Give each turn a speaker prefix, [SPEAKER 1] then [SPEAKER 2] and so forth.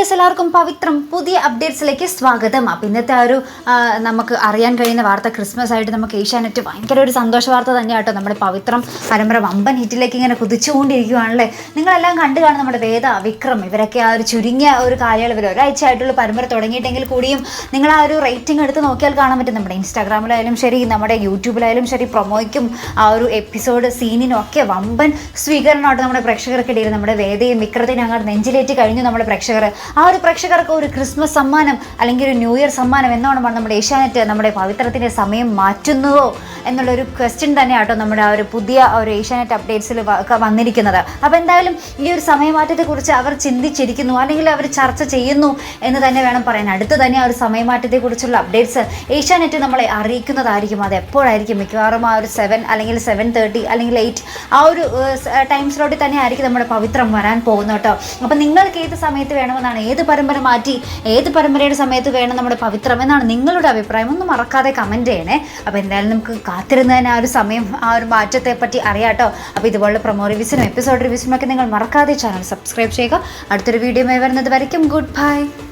[SPEAKER 1] എല്ലാവർക്കും പവിത്രം പുതിയ അപ്ഡേറ്റ്സിലേക്ക് സ്വാഗതം. അപ്പം ഇന്നത്തെ ആ ഒരു നമുക്ക് അറിയാൻ കഴിയുന്ന വാർത്ത ക്രിസ്മസ് ആയിട്ട് നമുക്ക് ഏഷ്യാനെറ്റ് ഭയങ്കര ഒരു സന്തോഷ വാർത്ത തന്നെയാണ് കേട്ടോ നമ്മുടെ പവിത്രം പരമ്പര വമ്പൻ ഹിറ്റിലേക്ക് ഇങ്ങനെ കുതിച്ചുകൊണ്ടിരിക്കുകയാണല്ലേ നിങ്ങളെല്ലാം കണ്ടു കാണും നമ്മുടെ വേദ വിക്രം ഇവരൊക്കെ ആ ഒരു ചുരുങ്ങിയ ഒരു കാലയളവിൽ ഒരാഴ്ച ആയിട്ടുള്ള പരമ്പര തുടങ്ങിയിട്ടെങ്കിൽ കൂടിയും നിങ്ങൾ ആ ഒരു റേറ്റിംഗ് എടുത്ത് നോക്കിയാൽ കാണാൻ പറ്റും. നമ്മുടെ ഇൻസ്റ്റാഗ്രാമിലായാലും ശരി നമ്മുടെ യൂട്യൂബിലായാലും ശരി പ്രൊമോയ്ക്കും ആ ഒരു എപ്പിസോഡ് സീനിനും ഒക്കെ വമ്പൻ സ്വീകരണമായിട്ട് നമ്മുടെ പ്രേക്ഷകർക്കിടയിൽ നമ്മുടെ വേദയും വിക്രത്തിനും അങ്ങോട്ട് നെഞ്ചിലേറ്റ് കഴിഞ്ഞു. നമ്മുടെ പ്രേക്ഷകർ ആ ഒരു പ്രേക്ഷകർക്ക് ഒരു ക്രിസ്മസ് സമ്മാനം അല്ലെങ്കിൽ ഒരു ന്യൂ ഇയർ സമ്മാനം എന്നോണമാണ് നമ്മുടെ ഏഷ്യാനെറ്റ് നമ്മുടെ പവിത്രത്തിന്റെ സമയം മാറ്റുന്നുവോ എന്നുള്ളൊരു ക്വസ്റ്റ്യൻ തന്നെയാട്ടോ നമ്മുടെ ആ ഒരു പുതിയ ഒരു ഏഷ്യാനെറ്റ് അപ്ഡേറ്റ്സിൽ വന്നിരിക്കുന്നത്. അപ്പോൾ എന്തായാലും ഈ ഒരു സമയമാറ്റത്തെക്കുറിച്ച് അവർ ചിന്തിച്ചിരിക്കുന്നു. അല്ലെങ്കിൽ അവർ ചർച്ച ചെയ്യുന്നു എന്ന് തന്നെ വേണം പറയാൻ. അടുത്ത് തന്നെ ആ ഒരു സമയമാറ്റത്തെക്കുറിച്ചുള്ള അപ്ഡേറ്റ്സ് ഏഷ്യാനെറ്റ് നമ്മളെ അറിയിക്കുന്നതായിരിക്കും. അത് എപ്പോഴായിരിക്കും? മിക്കവാറും ആ ഒരു സെവൻ അല്ലെങ്കിൽ സെവൻ തേർട്ടി അല്ലെങ്കിൽ എയ്റ്റ് ആ ഒരു ടൈം സ്ലോട്ടിൽ തന്നെ ആയിരിക്കും നമ്മുടെ പവിത്രം വരാൻ പോകുന്നത് കേട്ടോ അപ്പം നിങ്ങൾക്ക് ഏത് സമയത്ത് വേണമെന്നാണ് ഏത് പരമ്പര മാറ്റി ഏത് പരമ്പരയുടെ സമയത്ത് വേണം നമ്മുടെ പവിത്രം എന്നാണ് നിങ്ങളുടെ അഭിപ്രായം. ഒന്നും മറക്കാതെ കമന്റ് ചെയ്യണേ. അപ്പോൾ എന്തായാലും നമുക്ക് കാത്തിരുന്നതിന് ആ ഒരു സമയം ആ ഒരു മാറ്റത്തെ പറ്റി അറിയാട്ടോ അപ്പോൾ ഇതുപോലുള്ള പ്രൊമോ റിവ്യൂസിനും എപ്പിസോഡ് റിവ്യൂസിനും ഒക്കെ നിങ്ങൾ മറക്കാതെ ചാനൽ സബ്സ്ക്രൈബ് ചെയ്യുക. അടുത്തൊരു വീഡിയോ വരുന്നത് വരയ്ക്കും. Good bye